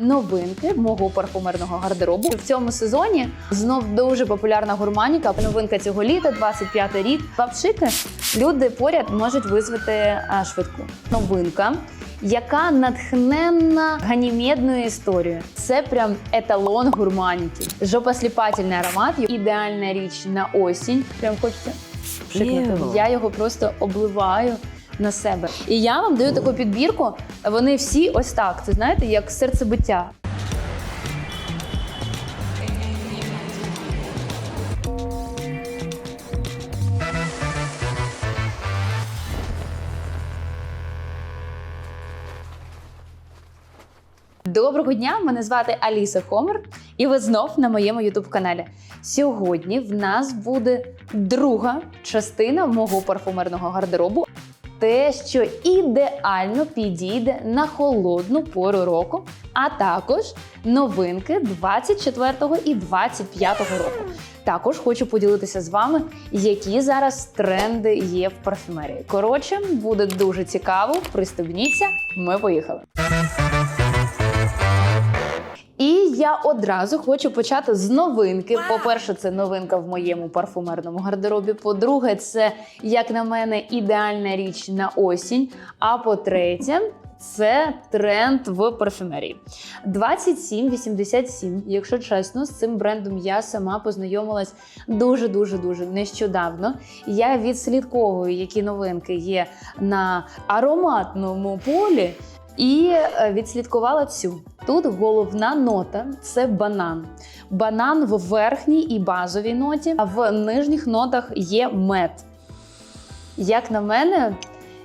новинки мого парфумерного гардеробу. В цьому сезоні знов дуже популярна гурманіка. Новинка цього літа, 25 рік. Лапшики люди поряд можуть визвати швидку. Новинка. Яка натхненна ганімедною історією. Це прям еталон гурманіки. Жопосліпательний аромат, ідеальна річ на осінь. Прям хочеться. Я його просто обливаю на себе. І я вам даю таку підбірку. Вони всі ось так. Це знаєте, як серцебиття. Доброго дня! Мене звати Аліса Хомер, і ви знов на моєму ютуб каналі. Сьогодні в нас буде друга частина мого парфумерного гардеробу. Те, що ідеально підійде на холодну пору року, а також новинки 24 і 25 року. Також хочу поділитися з вами, які зараз тренди є в парфюмерії. Коротше, буде дуже цікаво. Пристебніться, ми поїхали. І я одразу хочу почати з новинки. По-перше, це новинка в моєму парфумерному гардеробі. По-друге, це, як на мене, ідеальна річ на осінь. А по-третє, це тренд в парфюмерії. 2787, якщо чесно, з цим брендом я сама познайомилась дуже дуже дуже нещодавно. Я відслідковую, які новинки є на ароматному полі. І е, відслідкувала цю. Тут головна нота це банан. Банан в верхній і базовій ноті, а в нижніх нотах є мед. Як на мене,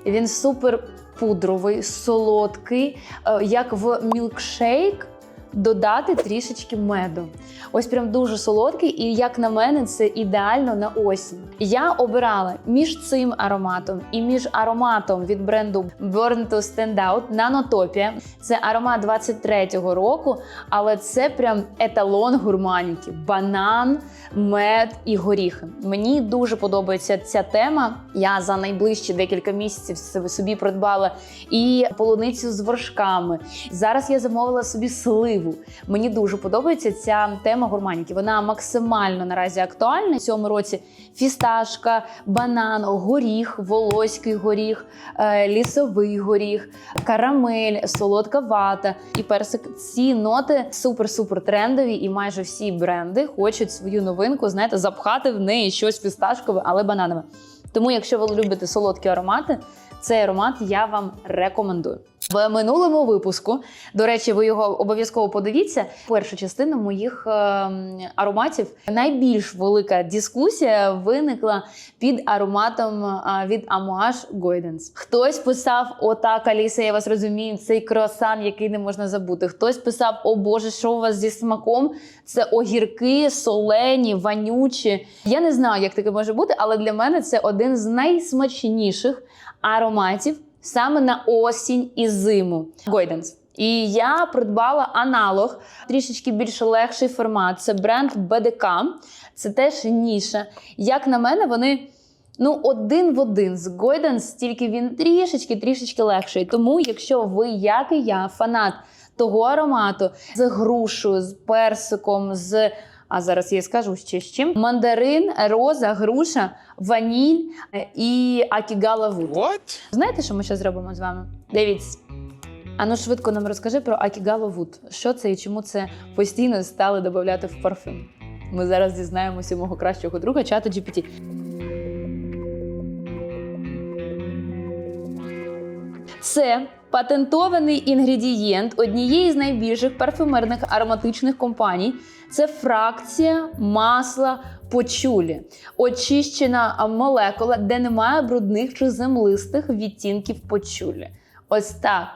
він супер пудровий, солодкий, е, як в мілкшейк. Додати трішечки меду. Ось прям дуже солодкий, і як на мене, це ідеально на осінь. Я обирала між цим ароматом і між ароматом від бренду Burn to Stand Out Nanotopia. Це аромат 23-го року, але це прям еталон гурманіки: банан, мед і горіхи. Мені дуже подобається ця тема. Я за найближчі декілька місяців собі придбала і полуницю з вершками. Зараз я замовила собі сливу. Мені дуже подобається ця тема гурманіки. Вона максимально наразі актуальна. В цьому році фісташка, банан, горіх, волоський горіх, е, лісовий горіх, карамель, солодка вата і персик. Ці ноти супер-супер трендові, і майже всі бренди хочуть свою новинку, знаєте, запхати в неї щось фісташкове, але бананове. Тому, якщо ви любите солодкі аромати, цей аромат я вам рекомендую. В минулому випуску, до речі, ви його обов'язково подивіться. Перша частина моїх ем, ароматів. Найбільш велика дискусія виникла під ароматом а, від Amouage Guidance. Хтось писав: Отак, Аліса, я вас розумію, цей круасан, який не можна забути. Хтось писав: О Боже, що у вас зі смаком? Це огірки, солені, ванючі. Я не знаю, як таке може бути, але для мене це один з найсмачніших ароматів саме на осінь і зиму. Гойденс. І я придбала аналог, трішечки більш легший формат. Це бренд BDK. Це теж ніша. Як на мене, вони. Ну, один в один з Гойденс, тільки він трішечки трішечки легший. Тому, якщо ви, як і я, фанат того аромату з грушею, з персиком, з а зараз я скажу ще з чим: мандарин, роза, груша, ваніль е, і акігалавуд. What? Знаєте, що ми ще зробимо з вами? Дивіться. Ану швидко нам розкажи про Акігало Вуд. Що це і чому це постійно стали додавати в парфюм? Ми зараз дізнаємося мого кращого друга чата GPT. Це патентований інгредієнт однієї з найбільших парфюмерних ароматичних компаній. Це фракція масла почулі, очищена молекула, де немає брудних чи землистих відтінків почулі. Ось так.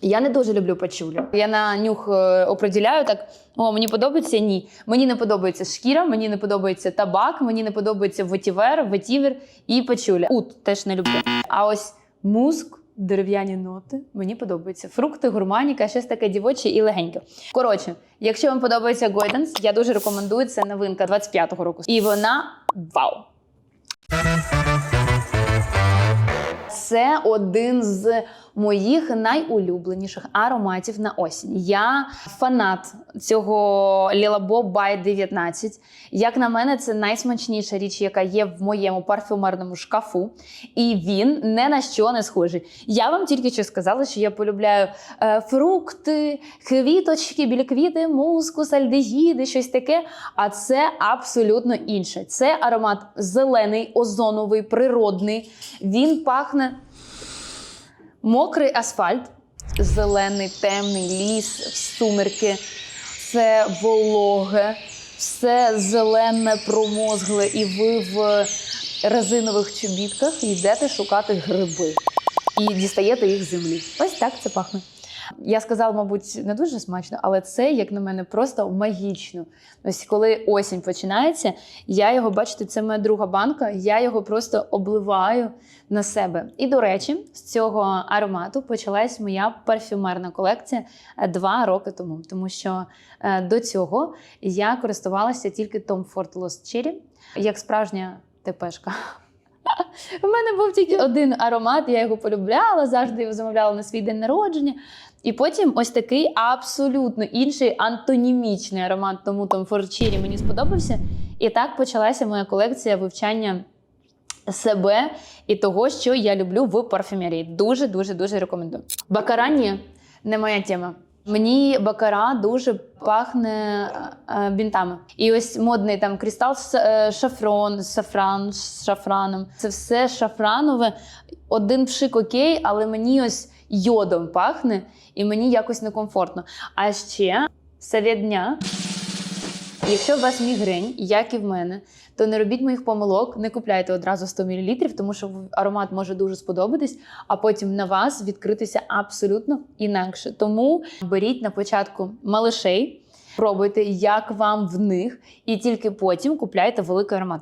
Я не дуже люблю пачулі. Я на нюх е, оприділяю так: о, мені подобається ні. Мені не подобається шкіра, мені не подобається табак, мені не подобається ветівер, ветівер і пачуля. Ут теж не люблю. А ось муск, дерев'яні ноти, мені подобаються. Фрукти, гурманіка, щось таке дівоче і легеньке. Коротше, якщо вам подобається Гойденс, я дуже рекомендую це новинка 25-го року. І вона вау! Це один з моїх найулюбленіших ароматів на осінь. Я фанат цього Лілабо by 19. Як на мене, це найсмачніша річ, яка є в моєму парфюмерному шкафу. І він не на що не схожий. Я вам тільки що сказала, що я полюбляю е, фрукти, квіточки, бліквіти, мускус, альдегіди, щось таке. А це абсолютно інше. Це аромат зелений, озоновий, природний. Він пахне мокрий асфальт, зелений, темний ліс, сумерки. Це вологе, все зелене, промозгле, і ви в резинових чобітках йдете шукати гриби і дістаєте їх з землі. Ось так це пахне. Я сказала, мабуть, не дуже смачно, але це, як на мене, просто магічно. Ось коли осінь починається, я його, бачите, це моя друга банка, я його просто обливаю на себе. І, до речі, з цього аромату почалась моя парфюмерна колекція е, два роки тому, тому що е, до цього я користувалася тільки Tom Ford Lost Cherry, як справжня тепешка. У мене був тільки один аромат, я його полюбляла, завжди його замовляла на свій день народження. І потім ось такий абсолютно інший антонімічний аромат, тому Ford Cherry мені сподобався. І так почалася моя колекція вивчання себе і того, що я люблю в парфюмерії. Дуже дуже дуже рекомендую. Бакара ні, не моя тема. Мені бакара дуже пахне е, бінтами. І ось модний там кристал е, шафрон, сафран з шафраном. Це все шафранове. Один пшик окей, але мені ось йодом пахне, і мені якось некомфортно. А ще совет дня. Якщо у вас мігрень, як і в мене, то не робіть моїх помилок, не купляйте одразу 100 мл, тому що аромат може дуже сподобатись, а потім на вас відкритися абсолютно інакше. Тому беріть на початку малишей, пробуйте, як вам в них, і тільки потім купляйте великий аромат.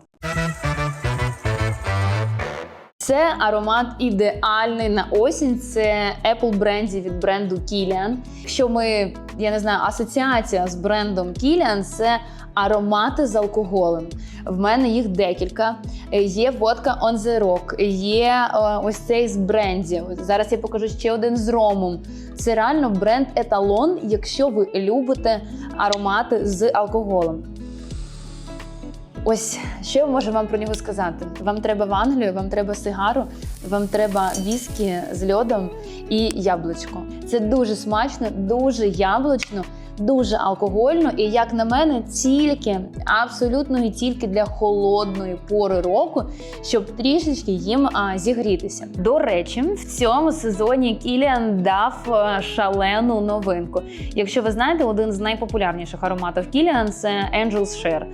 Це аромат ідеальний на осінь. Це Apple бренді від бренду Kilian. Якщо ми, я не знаю, асоціація з брендом Kilian – це аромати з алкоголем. В мене їх декілька. Є водка On The Rock, є е, ось цей з бренді. Зараз я покажу ще один з ромом. Це реально бренд еталон, якщо ви любите аромати з алкоголем. Ось що я можу вам про нього сказати. Вам треба в Англію, вам треба сигару, вам треба віскі з льодом і яблучко. Це дуже смачно, дуже яблучно, дуже алкогольно. І як на мене, тільки абсолютно і тільки для холодної пори року, щоб трішечки їм а, зігрітися. До речі, в цьому сезоні Кіліан дав шалену новинку. Якщо ви знаєте, один з найпопулярніших ароматів Кіліан це Angel's Share.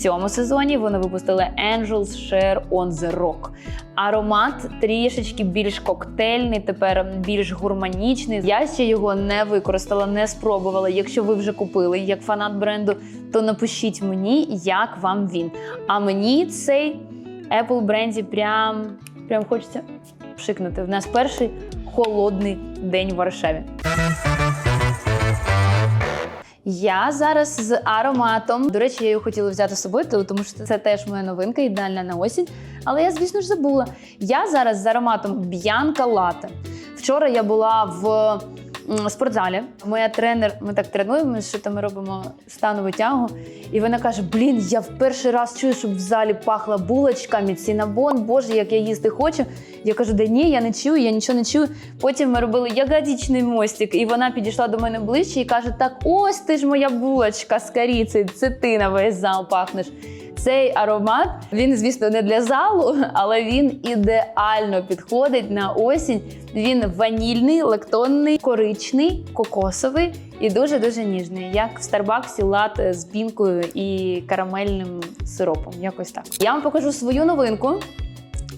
Цьому сезоні вони випустили Angels Share on the Rock. Аромат трішечки більш коктейльний, тепер більш гурманічний. Я ще його не використала, не спробувала. Якщо ви вже купили як фанат бренду, то напишіть мені, як вам він. А мені цей Apple бренді прям, прям хочеться пшикнути. В нас перший холодний день в Варшаві. Я зараз з ароматом. До речі, я його хотіла взяти з собою, тому що це теж моя новинка, ідеальна на осінь. Але я, звісно ж, забула. Я зараз з ароматом Б'янка Лате. Вчора я була в спортзалі. Моя тренер, ми так тренуємося, що там ми робимо станову тягу. І вона каже: Блін, я в перший раз чую, щоб в залі пахла булочками, цінабон, боже, як я їсти хочу. Я кажу, да ні, я не чую, я нічого не чую. Потім ми робили ягодичний мостик, і вона підійшла до мене ближче і каже: Так, ось ти ж моя булочка з корицею, це ти на весь зал пахнеш. Цей аромат, він, звісно, не для залу, але він ідеально підходить на осінь. Він ванільний, лактонний, коричний, кокосовий і дуже-дуже ніжний, як в Старбаксі лат з пінкою і карамельним сиропом. Якось так. Я вам покажу свою новинку.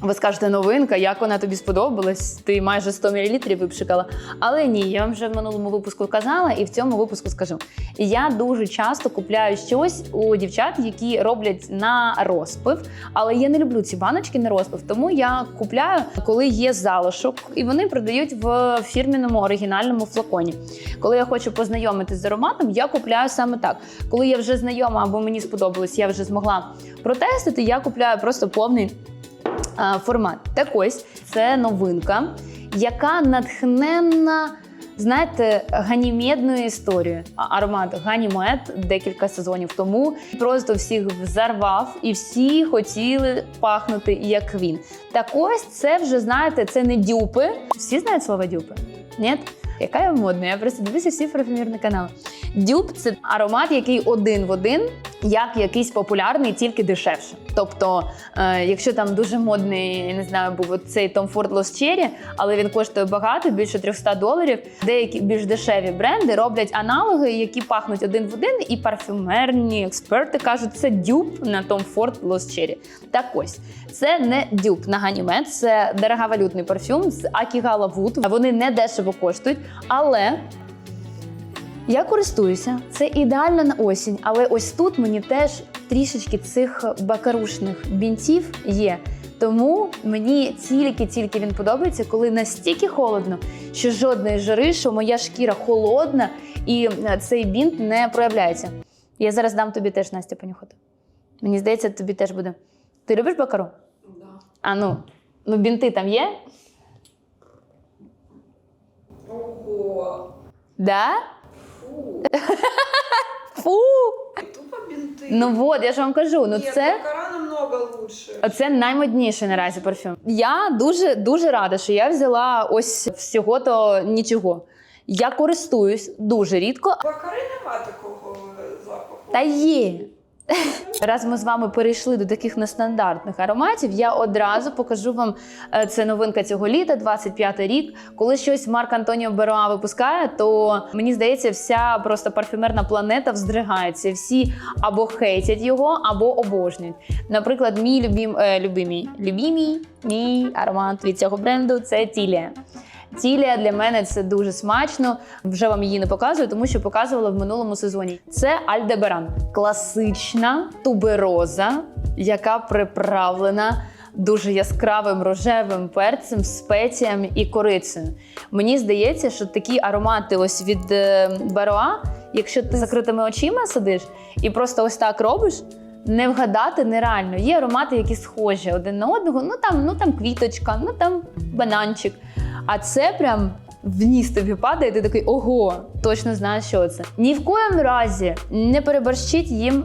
Ви скажете, новинка, як вона тобі сподобалась? Ти майже 100 мл випшикала. Але ні, я вам вже в минулому випуску казала, і в цьому випуску скажу. Я дуже часто купляю щось у дівчат, які роблять на розпив. Але я не люблю ці баночки на розпив, тому я купляю, коли є залишок, і вони продають в фірміному оригінальному флаконі. Коли я хочу познайомитись з ароматом, я купляю саме так. Коли я вже знайома або мені сподобалось, я вже змогла протестити, я купляю просто повний формат. Так ось це новинка. яка натхненна. Знаєте, ганімедну історію. Аромат Ганімед декілька сезонів тому просто всіх взорвав, і всі хотіли пахнути як він. Так ось це вже знаєте, це не дюпи. Всі знають слово дюпи? Ні? Яка я модна? Я просто дивлюся всі парфюмерні канали. Дюб це аромат, який один в один, як якийсь популярний, тільки дешевше. Тобто, е, якщо там дуже модний, я не знаю, був цей Tom Ford Lost Cherry, але він коштує багато, більше 300 доларів. Деякі більш дешеві бренди роблять аналоги, які пахнуть один в один, і парфюмерні експерти кажуть, це дюб на Tom Ford Lost Cherry. Так ось, це не дюб на Ганімед, це дороговалютний парфюм з Акігала Wood. Вони не дешево коштують, але я користуюся. Це ідеально на осінь, але ось тут мені теж трішечки цих бакарушних бінтів є. Тому мені тільки-тільки він подобається, коли настільки холодно, що жодної жари, що моя шкіра холодна і е, цей бінт не проявляється. Я зараз дам тобі теж Настя понюхати. Мені здається, тобі теж буде. Ти любиш бакару? Да. А ну, ну бінти там є? Ого. Да? Фу. Фу! Тупо бинты. Ну от, я ж вам кажу, ну Нет, це. Бакара намного лучше. Це наймодніший наразі парфюм. Я дуже дуже рада, що я взяла ось всього то нічого. Я користуюсь дуже рідко, Бакари нема такого запаху. та є. Раз ми з вами перейшли до таких нестандартних ароматів, я одразу покажу вам е, це новинка цього літа, 25 рік. Коли щось Марк Антоніо Бероа випускає, то мені здається, вся просто парфюмерна планета вздригається. Всі або хейтять його, або обожнюють. Наприклад, мій любім, е, любимий, любимий мій аромат від цього бренду це Тілія. Тілія для мене це дуже смачно. Вже вам її не показую, тому що показувала в минулому сезоні. Це Альдебаран, класична тубероза, яка приправлена дуже яскравим рожевим перцем, спеціями і корицею. Мені здається, що такі аромати, ось від е, Бароа, якщо ти закритими очима сидиш і просто ось так робиш. Не вгадати нереально. Є аромати, які схожі один на одного. Ну там, ну там квіточка, ну там бананчик. А це прям в ніс тобі падає, і ти такий ого, точно знаєш, що це. Ні в коєму разі не переборщіть їм,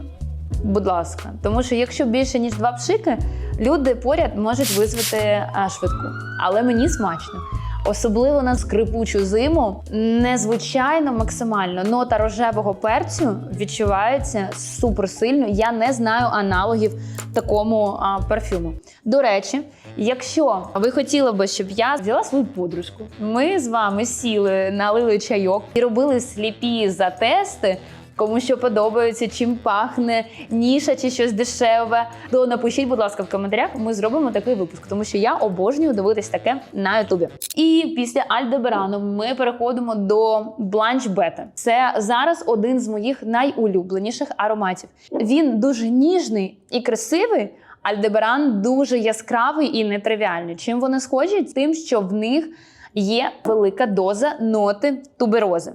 будь ласка. Тому що якщо більше ніж два пшики, люди поряд можуть визвати швидку. Але мені смачно. Особливо на скрипучу зиму, незвичайно максимально. Нота рожевого перцю відчувається супер сильно. Я не знаю аналогів такому а, парфюму. До речі, якщо ви хотіли би, щоб я взяла свою подружку, ми з вами сіли, налили чайок і робили сліпі затести. Кому що подобається, чим пахне, ніша чи щось дешеве, то напишіть, будь ласка, в коментарях. Ми зробимо такий випуск, тому що я обожнюю дивитись таке на Ютубі. І після Альдебарану ми переходимо до Бланч Бета. Це зараз один з моїх найулюбленіших ароматів. Він дуже ніжний і красивий. Альдебаран дуже яскравий і нетривіальний. Чим вони схожі? Тим, що в них є велика доза ноти туберози.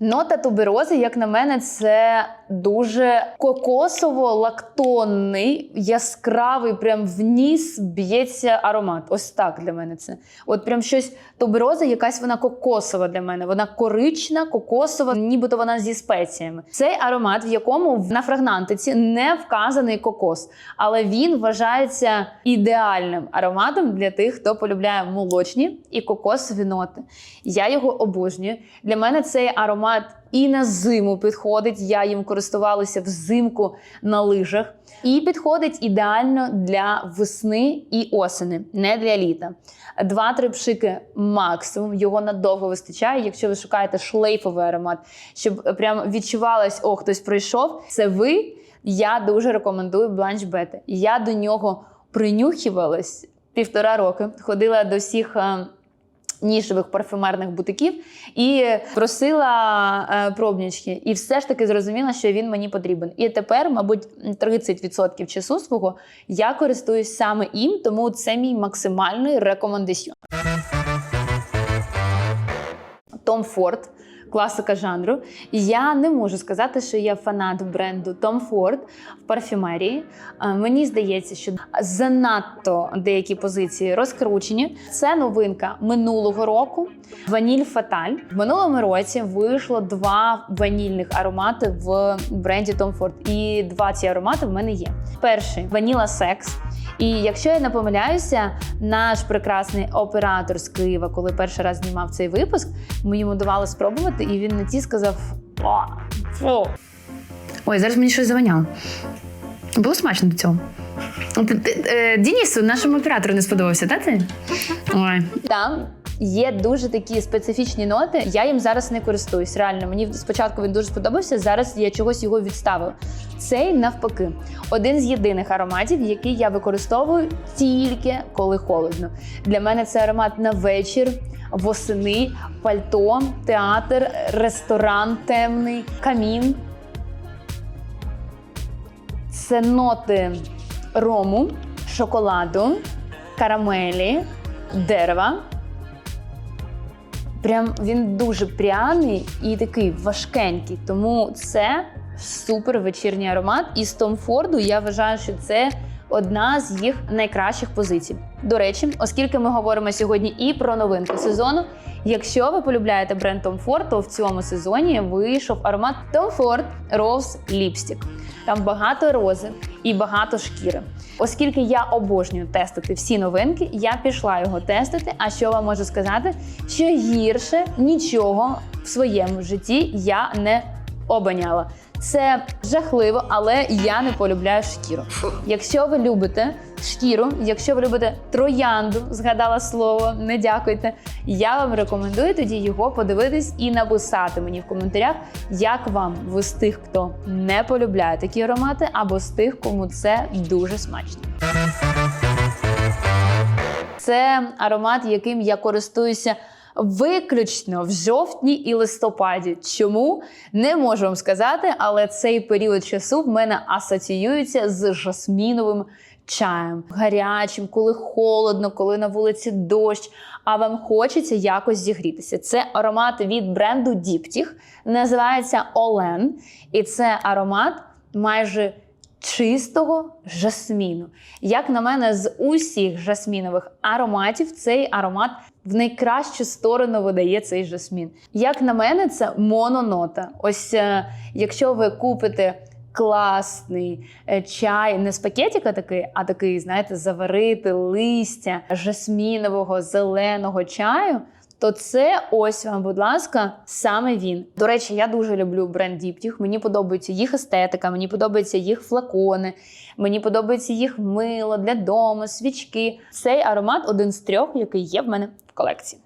Нота туберози, як на мене, це дуже кокосово-лактонний, яскравий, прям в ніс б'ється аромат. Ось так для мене це. От прям щось тубероза, якась вона кокосова для мене. Вона корична, кокосова, нібито вона зі спеціями. Цей аромат, в якому на фрагнантиці не вказаний кокос, але він вважається ідеальним ароматом для тих, хто полюбляє молочні і кокосові ноти. Я його обожнюю. Для мене цей аромат і на зиму підходить. Я їм користувалася взимку на лижах. І підходить ідеально для весни і осени, не для літа. Два-три пшики максимум. Його надовго вистачає. Якщо ви шукаєте шлейфовий аромат, щоб прям відчувалось, о, хтось прийшов. Це ви. Я дуже рекомендую Бланч Бета. Я до нього принюхувалась півтора роки. Ходила до всіх. Е, Нішевих парфюмерних бутиків і просила пробнічки. пробнички, і все ж таки зрозуміла, що він мені потрібен. І тепер, мабуть, 30% часу свого я користуюсь саме їм, тому це мій максимальний рекомендаціон. Том Форд. Класика жанру. Я не можу сказати, що я фанат бренду Tom Ford в парфюмерії. Е, Мені здається, що занадто деякі позиції розкручені. Це новинка минулого року. Ваніль Фаталь. В минулому році вийшло два ванільних аромати в бренді Tom Ford. І два ці аромати в мене є. Перший ваніла секс. І якщо я не помиляюся, наш прекрасний оператор з Києва, коли перший раз знімав цей випуск, ми йому давали спробувати, і він на ті сказав: О, фу. Ой, зараз мені щось заваняло. Було смачно до цього. Денісу, Дінісу, нашому оператору не сподобався, так? Ой. Там є дуже такі специфічні ноти. Я їм зараз не користуюсь. Реально, мені спочатку він дуже сподобався. Зараз я чогось його відставив. Цей навпаки, один з єдиних ароматів, який я використовую тільки коли холодно. Для мене це аромат на вечір, восени, пальто, театр, ресторан темний, камін. Це ноти рому, шоколаду, карамелі, дерева. Прям він дуже пряний і такий важкенький. Тому це супер вечірній аромат. І з Том Форду я вважаю, що це одна з їх найкращих позицій. До речі, оскільки ми говоримо сьогодні і про новинку сезону. Якщо ви полюбляєте бренд Tom Ford, то в цьому сезоні вийшов аромат Tom Ford Rose Lipstick. Там багато рози і багато шкіри. Оскільки я обожнюю тестити всі новинки, я пішла його тестити. А що вам можу сказати? Що гірше нічого в своєму житті я не обоняла. Це жахливо, але я не полюбляю шкіру. Якщо ви любите шкіру, якщо ви любите троянду, згадала слово, не дякуйте. Я вам рекомендую тоді його подивитись і написати мені в коментарях, як вам ви з тих, хто не полюбляє такі аромати, або з тих, кому це дуже смачно. Це аромат, яким я користуюся виключно в жовтні і листопаді. Чому не можу вам сказати, але цей період часу в мене асоціюється з жасміновим чаєм, гарячим, коли холодно, коли на вулиці дощ. А вам хочеться якось зігрітися. Це аромат від бренду Діптіх, називається Олен, і це аромат майже чистого жасміну. Як на мене, з усіх жасмінових ароматів цей аромат в найкращу сторону видає цей жасмін. Як на мене, це мононота. Ось е, якщо ви купите класний е, чай не з пакетика такий, а такий, знаєте, заварити листя жасмінового зеленого чаю. То це ось вам, будь ласка, саме він. До речі, я дуже люблю бренд Діптіх. Мені подобається їх естетика, мені подобаються їх флакони, мені подобається їх мило для дому, свічки. Цей аромат один з трьох, який є в мене в колекції.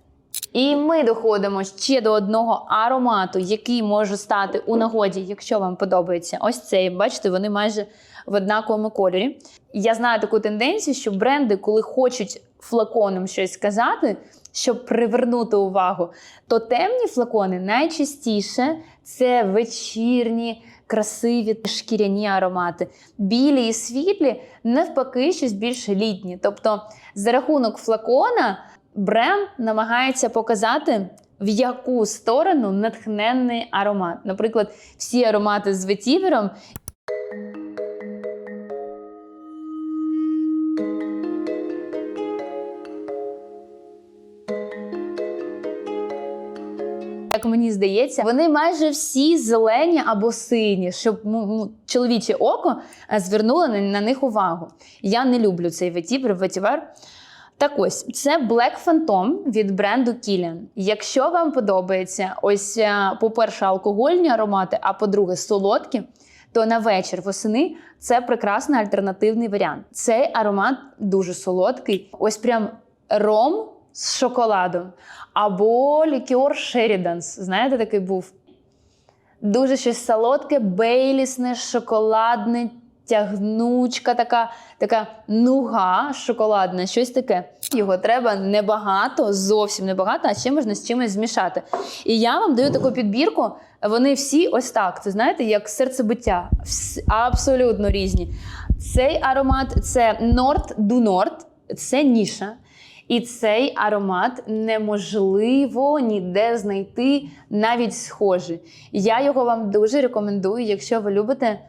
І ми доходимо ще до одного аромату, який може стати у нагоді, якщо вам подобається ось цей. Бачите, вони майже в однаковому кольорі. Я знаю таку тенденцію, що бренди, коли хочуть флаконом щось сказати, щоб привернути увагу, то темні флакони найчастіше це вечірні. Красиві шкіряні аромати, білі і світлі, навпаки, щось більш літні. Тобто, за рахунок флакона бренд намагається показати, в яку сторону натхненний аромат. Наприклад, всі аромати з ветівером. Як мені здається, вони майже всі зелені або сині, щоб ну, ну, чоловіче око е, звернуло на, них увагу. Я не люблю цей ветівер, ветівер. Так ось це Black Phantom від бренду Kilian. Якщо вам подобається ось, е, по-перше, алкогольні аромати, а по-друге, солодкі, то на вечір восени це прекрасний альтернативний варіант. Цей аромат дуже солодкий, ось прям ром з шоколадом, або лікер Шеріданс. Знаєте, такий був. Дуже щось солодке, бейлісне, шоколадне, тягнучка, така, така нуга шоколадна, щось таке. Його треба небагато, зовсім небагато, а ще можна з чимось змішати. І я вам даю таку підбірку. Вони всі ось так. Це знаєте, як серцебиття. Абсолютно різні. Цей аромат це Nord du Nord, це ніша. І цей аромат неможливо ніде знайти навіть схожий. Я його вам дуже рекомендую, якщо ви любите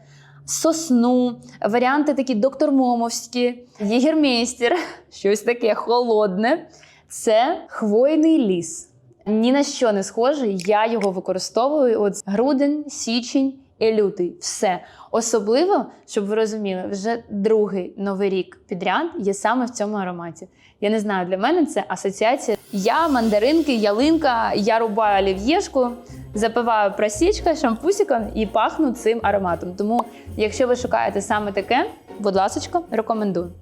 сосну, варіанти такі доктор Момовські, єгермейстер, щось таке холодне. Це хвойний ліс. Ні на що не схожий. Я його використовую. От грудень, січень і лютий. Все. Особливо, щоб ви розуміли, вже другий новий рік підряд є саме в цьому ароматі. Я не знаю, для мене це асоціація. Я мандаринки, ялинка, я рубаю олів'єшку, запиваю просічка шампусиком і пахну цим ароматом. Тому, якщо ви шукаєте саме таке, будь ласка, рекомендую.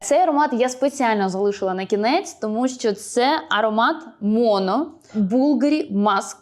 Цей аромат я спеціально залишила на кінець, тому що це аромат Моно Bulgari Mask.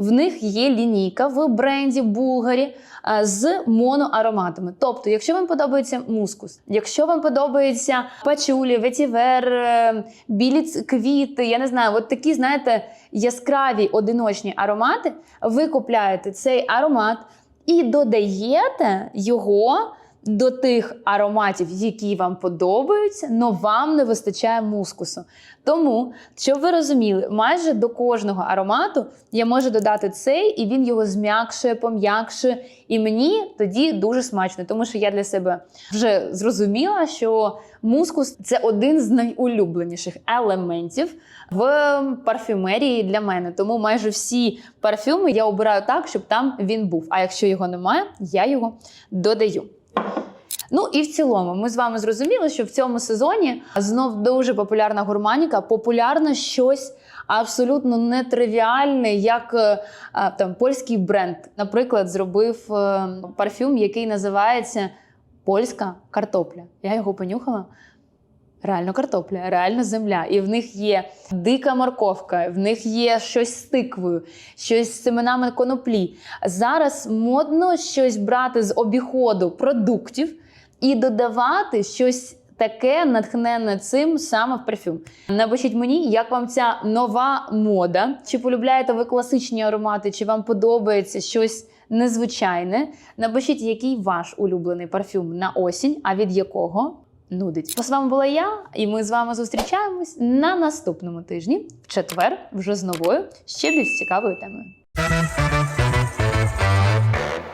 В них є лінійка в бренді Булгарі е, з моноароматами. Тобто, якщо вам подобається мускус, якщо вам подобається пачулі, ветівер, е, білі квіти, я не знаю, от такі, знаєте, яскраві одиночні аромати, ви купляєте цей аромат і додаєте його до тих ароматів, які вам подобаються, але вам не вистачає мускусу. Тому, щоб ви розуміли, майже до кожного аромату я можу додати цей, і він його зм'якшує, пом'якшує. І мені тоді дуже смачно, тому що я для себе вже зрозуміла, що мускус це один з найулюбленіших елементів в парфюмерії для мене. Тому майже всі парфюми я обираю так, щоб там він був. А якщо його немає, я його додаю. Ну і в цілому, ми з вами зрозуміли, що в цьому сезоні знов дуже популярна гурманіка, популярно щось абсолютно нетривіальне, як е, там польський бренд. Наприклад, зробив е, парфюм, який називається Польська картопля. Я його понюхала. Реально картопля, реально земля. І в них є дика морковка, в них є щось з тиквою, щось з семенами коноплі. Зараз модно щось брати з обіходу продуктів і додавати щось таке натхненне цим саме в парфюм. Напишіть мені, як вам ця нова мода. Чи полюбляєте ви класичні аромати, чи вам подобається щось незвичайне. Напишіть, який ваш улюблений парфюм на осінь, а від якого нудить. З вами була я, і ми з вами зустрічаємось на наступному тижні, в четвер, вже з новою, ще більш цікавою темою.